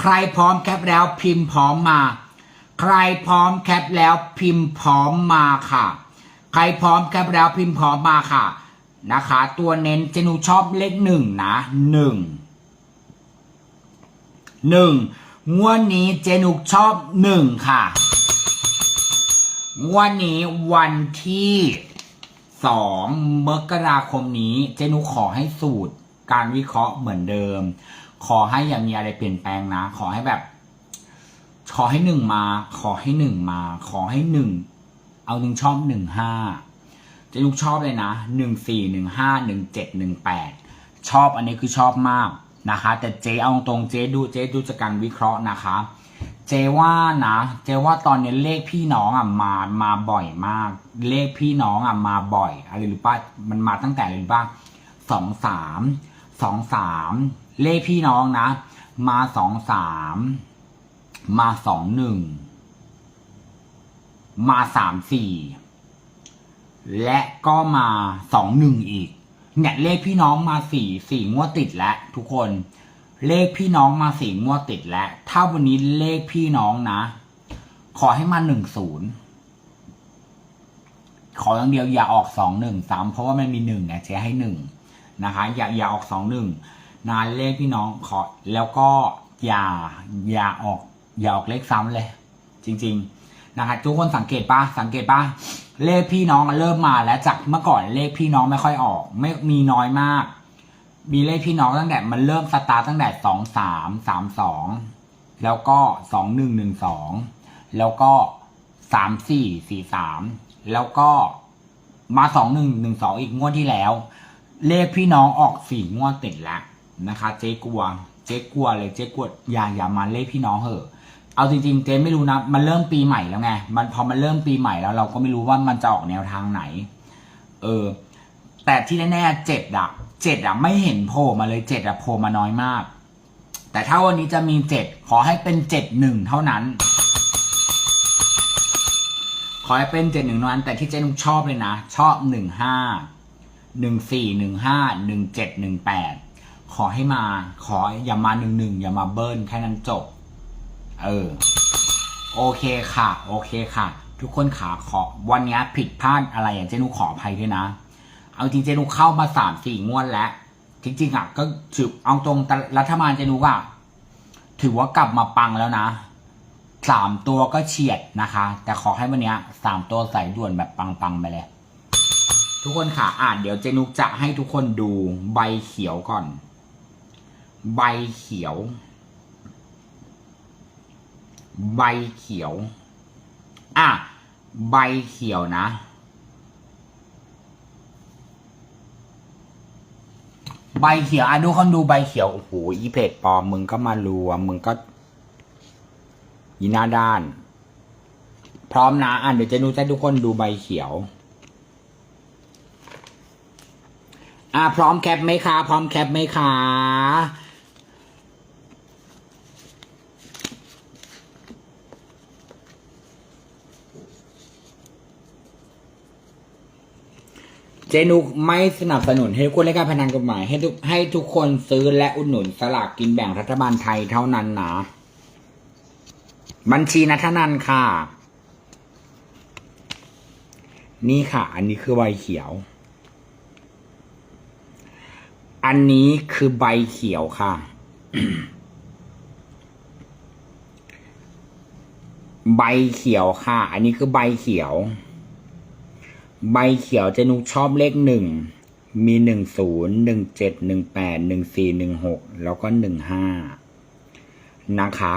ใครพร้อมแคปแล้วพิมพ์พร้อมมา ใครพร้อมแคปแล้วพิมพ์พร้อมมาค่ะ ใครพร้อมแคปแล้วพิมพ์พร้อมมาค่ะ นะคะ ตัวเน้นเจนูชอบเลขหนึ่งนะหนึ่งหนึ่งงวดนี้เจนุกชอบหนึ่งค่ะงวดนี้วันที่สองมกราคมนี้ เจนุกขอให้สูตรการวิเคราะห์เหมือนเดิม ขอให้อย่ามีอะไรเปลี่ยนแปลงนะ ขอให้แบบ ขอให้หนึ่งมา ขอให้หนึ่งมา ขอให้หนึ่งเอาหนึ่งชอบหนึ่งห้าเจนุกชอบเลยนะหนึ่งสี่หนึ่งห้าหนึ่งเจ็ดหนึ่งแปดชอบอันนี้คือชอบมากนะคะ แต่เจ๊เอาตรงเจ๊ดูเจ๊ดูจากการวิเคราะห์นะคะ เจ๊ว่านะเจ๊ว่าตอนนี้เลขพี่น้องอะมามาบ่อยมาก เลขพี่น้องอะมาบ่อยอะไรหรือป่ะมันมาตั้งแต่อะไรหรือป่ะสองสามสองสาม เลขพี่น้องนะ มาสองสามมาสองหนึ่งมาสามสี่และก็มาสองหนึ่งอีก เนี่ยเลขพี่น้องมาสี่สี่งวดติดแล้วทุกคน เลขพี่น้องมาสี่งวดติดแล้วถ้าวันนี้เลขพี่น้องนะ ขอให้มาหนึ่งศูนย์ขออย่างเดียวอย่าออกสองหนึ่งสามเพราะว่ามันมีหนึ่งเนี่ยเจ๊ให้หนึ่งนะคะ อย่าอย่าออกสองหนึ่ง นะเลขพี่น้องขอแล้วก็อย่าอย่าออก อย่าออกเลขซ้ำเลย จริง ๆ นะคะทุกคนสังเกตปะสังเกตปะเลขพี่น้องเริ่มมาแล้วจากเมื่อก่อนเลขพี่น้องไม่ค่อยออก ไม่มีน้อยมาก มีเลขพี่น้องตั้งแต่มันเริ่มสตาร์ตั้งแต่สองสามสามสองแล้วก็สองหนึ่งหนึ่งสองแล้วก็สามสี่สี่สามแล้วก็มาสองหนึ่งหนึ่งสองอีกงวดที่แล้ว เลขพี่น้องออกสี่งวดติดแล้ว นะคะ เจ๊กลัว เจ๊กลัวเลยเจ๊กลัวอย่าอย่ามาเลขพี่น้องเหอะ เอาจริงๆ เจ๊ไม่รู้นะ มันเริ่มปีใหม่แล้วไง มันพอมันเริ่มปีใหม่แล้วเราก็ไม่รู้ว่ามันจะออกแนวทางไหน เออ แต่ที่แน่ๆเจ็ดอะเจ็ดอะไม่เห็นโผล่มาเลยเจ็ดอะโผล่มาน้อยมาก แต่ถ้าวันนี้จะมีเจ็ดขอให้เป็นเจ็ดหนึ่งเท่านั้นขอให้เป็นเจ็ดหนึ่งนั้นแต่ที่เจ๊นุกชอบเลยนะ ชอบหนึ่งห้าหนึ่งสี่หนึ่งห้าหนึ่งเจ็ดหนึ่งแปด ขอให้มา ขออย่ามาหนึ่งหนึ่งอย่ามาเบิ้ลแค่นั้นจบ เออ โอเคค่ะ โอเคค่ะ ทุกคนขาขอวันนี้ผิดพลาดอะไรอะเจนุขออภัยด้วยนะ เอาจริงเจนุเข้ามาสามสี่งวดแล้ว จริงๆอะก็ถือเอาตรงแต่รัฐบาลเจนุอะถือว่ากลับมาปังแล้วนะสามตัวก็เฉียดนะคะ แต่ขอให้วันนี้สามตัวใส่ด่วนแบบปังๆไปเลย ทุกคนค่ะอ่านเดี๋ยวเจนุกจะให้ทุกคนดูใบเขียวก่อน ใบเขียว ใบเขียว อะ ใบเขียวนะ ใบเขียวอะดูคนดูใบเขียว โอ้โห อีเพจปลอม มึงก็มารัว มึงก็ยีหน้าด้าน พร้อมนะ อะ เดี๋ยวจะดูให้ทุกคนดูใบเขียวอะพร้อมแคปไหมคะ พร้อมแคปไหมคะ เจนุกไม่สนับสนุนให้ทุกคนเล่นการพนันกฎหมายให้ทุกให้ทุกคนซื้อและอุดหนุนสลากกินแบ่งรัฐบาลไทยเท่านั้นนะบัญชีนัทนันค่ะ นี่ค่ะ อันนี้คือใบเขียว อันนี้คือใบเขียวค่ะ ใบเขียวค่ะ อันนี้คือใบเขียว ใบเขียวเจนุกชอบเลขหนึ่ง มีหนึ่งศูนย์หนึ่งเจ็ดหนึ่งแปดหนึ่งสี่หนึ่งหกแล้วก็หนึ่งห้านะคะ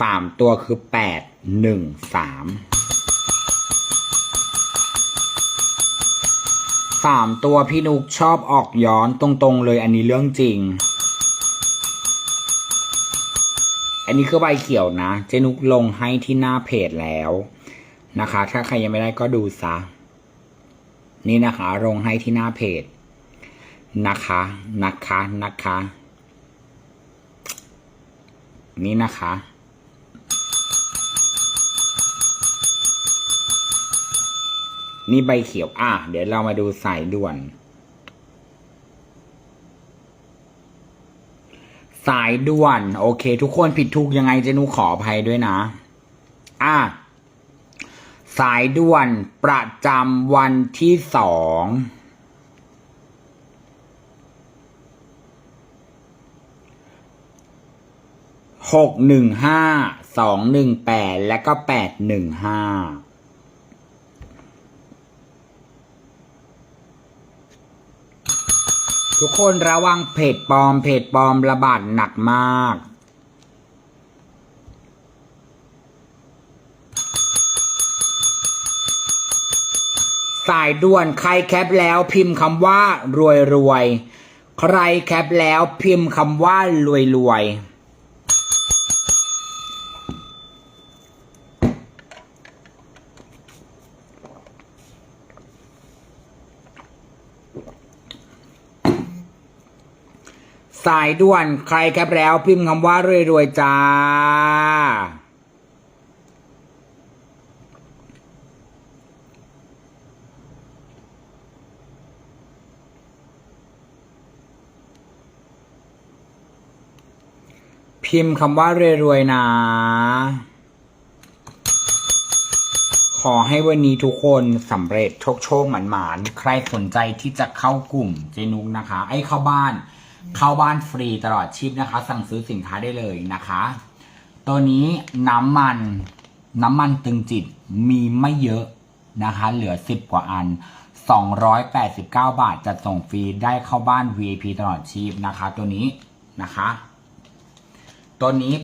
สามตัวคือแปดหนึ่งสามสามตัวพี่นุกชอบออกย้อนตรงๆเลยอันนี้เรื่องจริง อันนี้คือใบเขียวนะ เจนุกลงให้ที่หน้าเพจแล้วนะคะ ถ้าใครยังไม่ได้ก็ดูซะ นี่นะคะลงให้ที่หน้าเพจนะคะนะคะนะคะ นี่นะคะนี่ใบเขียว อะ เดี๋ยวเรามาดูสายด่วน สายด่วน โอเค ทุกคนผิดถูกยังไงเจนุขออภัยด้วยนะ อะ สายด่วนประจำวันที่สองหกหนึ่งห้าสองหนึ่งแปดและก็แปดหนึ่งห้าทุกคนระวังเพจปลอมเพจปลอมระบาดหนักมาก สายด่วนใครแคปแล้วพิมพ์คำว่ารวยรวยใครแคปแล้วพิมพ์คำว่ารวยรวยสายด่วนใครแคปแล้วพิมพ์คำว่ารวยรวยจ้า พิมพ์คำว่ารวยๆนะ ขอให้วันนี้ทุกคนสำเร็จโชคโชคหมานหมานใครสนใจที่จะเข้ากลุ่มเจนุกนะคะ ไอ้เข้าบ้าน เข้าบ้านฟรีตลอดชีพนะคะ สั่งซื้อสินค้าได้เลยนะคะ ตัวนี้น้ำมันน้ำมันตึงจิตมีไม่เยอะนะคะ เหลือ 10 กว่าอัน 289 บาทจัดส่งฟรีได้เข้าบ้าน VIP ตลอดชีพนะคะ ตัวนี้นะคะ ตอนนี้